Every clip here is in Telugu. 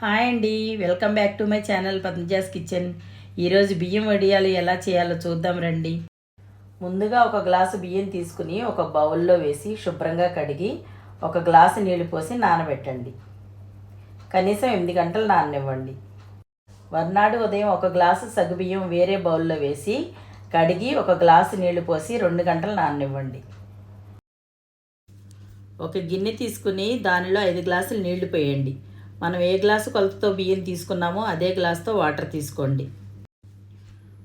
హాయ్ అండి. Welcome back to my channel Padmaja's kitchen. ఈరోజు బియ్యం వడియాలు ఎలా చేయాలో చూద్దాం రండి. ముందుగా ఒక గ్లాసు బియ్యం తీసుకుని ఒక బౌల్లో వేసి శుభ్రంగా కడిగి ఒక గ్లాసు నీళ్ళు పోసి నానబెట్టండి. కనీసం ఎనిమిది గంటలు నాననివ్వండి. మర్నాడు ఉదయం ఒక గ్లాసు సగ్గుబియ్యం వేరే బౌల్లో వేసి కడిగి ఒక గ్లాసు నీళ్ళు పోసి రెండు గంటలు నాననివ్వండి. ఒక గిన్నె తీసుకుని దానిలో ఐదు గ్లాసులు నీళ్ళు పోయండి. మనం ఏ గ్లాసు కొలతతో బియ్యం తీసుకున్నామో అదే గ్లాసుతో వాటర్ తీసుకోండి.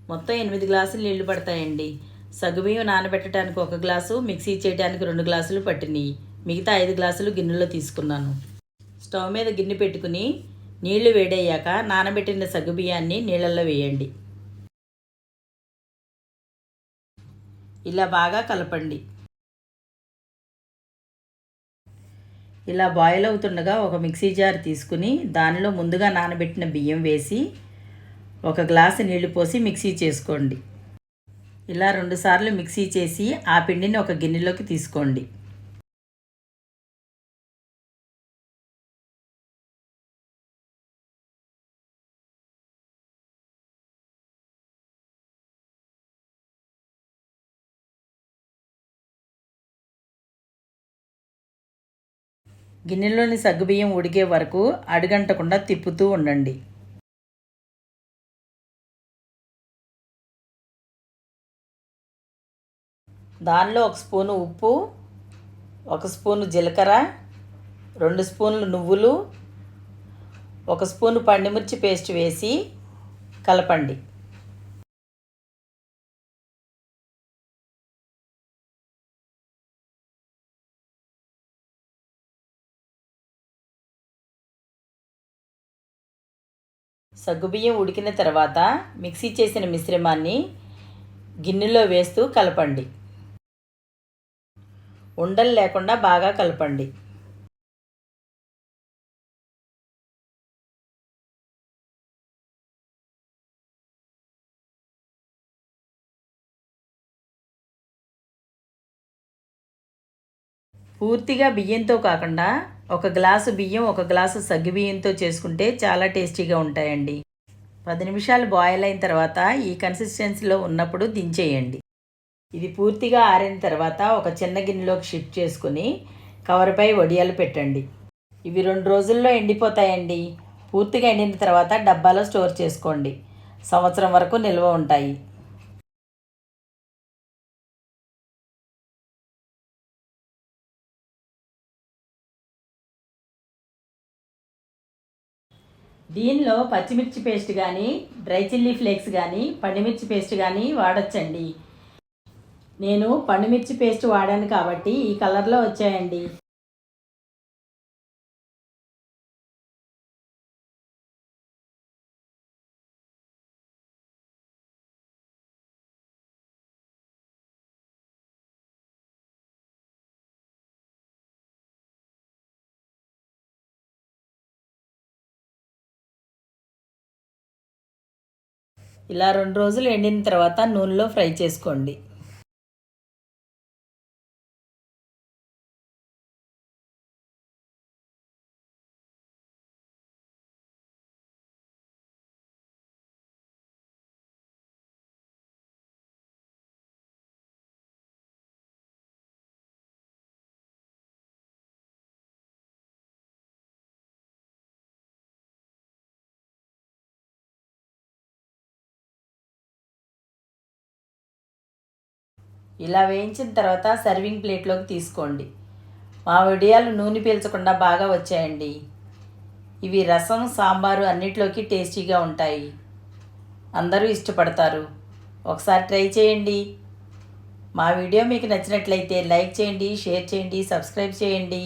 మొత్తం ఎనిమిది గ్లాసులు నీళ్ళు పడతాయండి. సగ్గుబియ్యం నానబెట్టడానికి ఒక గ్లాసు మిక్సీ చేయడానికి రెండు గ్లాసులు పట్టినాయి. మిగతా ఐదు గ్లాసులు గిన్నెలో తీసుకున్నాను. స్టవ్ మీద గిన్నె పెట్టుకుని నీళ్ళు వేడయ్యాక నానబెట్టిన సగ్గుబియ్యాన్ని నీళ్ళల్లో వేయండి. ఇలా బాగా కలపండి. ఇలా బాయిల్ అవుతుండగా ఒక మిక్సీ జార్ తీసుకుని దానిలో ముందుగా నానబెట్టిన బియ్యం వేసి ఒక గ్లాసు నీళ్ళు పోసి మిక్సీ చేసుకోండి. ఇలా రెండుసార్లు మిక్సీ చేసి ఆ పిండిని ఒక గిన్నెలోకి తీసుకోండి. గిన్నెలోని సగ్గుబియ్యం ఉడికే వరకు అడుగంటకుండా తిప్పుతూ ఉండండి. దానిలో ఒక స్పూను ఉప్పు ఒక స్పూను జీలకర్ర రెండు స్పూన్లు నువ్వులు ఒక స్పూను పండుమిర్చి పేస్ట్ వేసి కలపండి. సగ్గుబియ్యం ఉడికిన తర్వాత మిక్సీ చేసిన మిశ్రమాన్ని గిన్నెలో వేస్తూ కలపండి. ఉండలు లేకుండా బాగా కలపండి. పూర్తిగా బియ్యంతో కాకుండా ఒక గ్లాసు బియ్యం ఒక గ్లాసు సగ్గుబియ్యంతో చేసుకుంటే చాలా టేస్టీగా ఉంటాయండి. పది నిమిషాలు బాయిల్ అయిన తర్వాత ఈ కన్సిస్టెన్సీలో ఉన్నప్పుడు దించేయండి. ఇది పూర్తిగా ఆరిన తర్వాత ఒక చిన్న గిన్నెలోకి షిఫ్ట్ చేసుకుని కవర్పై వడియాలు పెట్టండి. ఇవి రెండు రోజుల్లో ఎండిపోతాయండి. పూర్తిగా ఎండిన తర్వాత డబ్బాలో స్టోర్ చేసుకోండి. సంవత్సరం వరకు నిల్వ ఉంటాయి. దీనిలో పచ్చిమిర్చి పేస్ట్ కానీ డ్రై చిల్లీ ఫ్లేక్స్ కానీ పండుమిర్చి పేస్ట్ కానీ వాడచ్చండి. నేను పండుమిర్చి పేస్ట్ వాడాను కాబట్టి ఈ కలర్లో వచ్చాయండి. ఇలా రెండు రోజులు ఎండిన తర్వాత నూనెలో ఫ్రై చేసుకోండి. ఇలా వేయించిన తర్వాత సర్వింగ్ ప్లేట్లోకి తీసుకోండి. మా వడియాలు నూనె పీల్చకుండా బాగా వచ్చాయండి. ఇవి రసం సాంబారు అన్నిట్లోకి టేస్టీగా ఉంటాయి. అందరూ ఇష్టపడతారు. ఒకసారి ట్రై చేయండి. మా వీడియో మీకు నచ్చినట్లయితే లైక్ చేయండి షేర్ చేయండి సబ్స్క్రైబ్ చేయండి.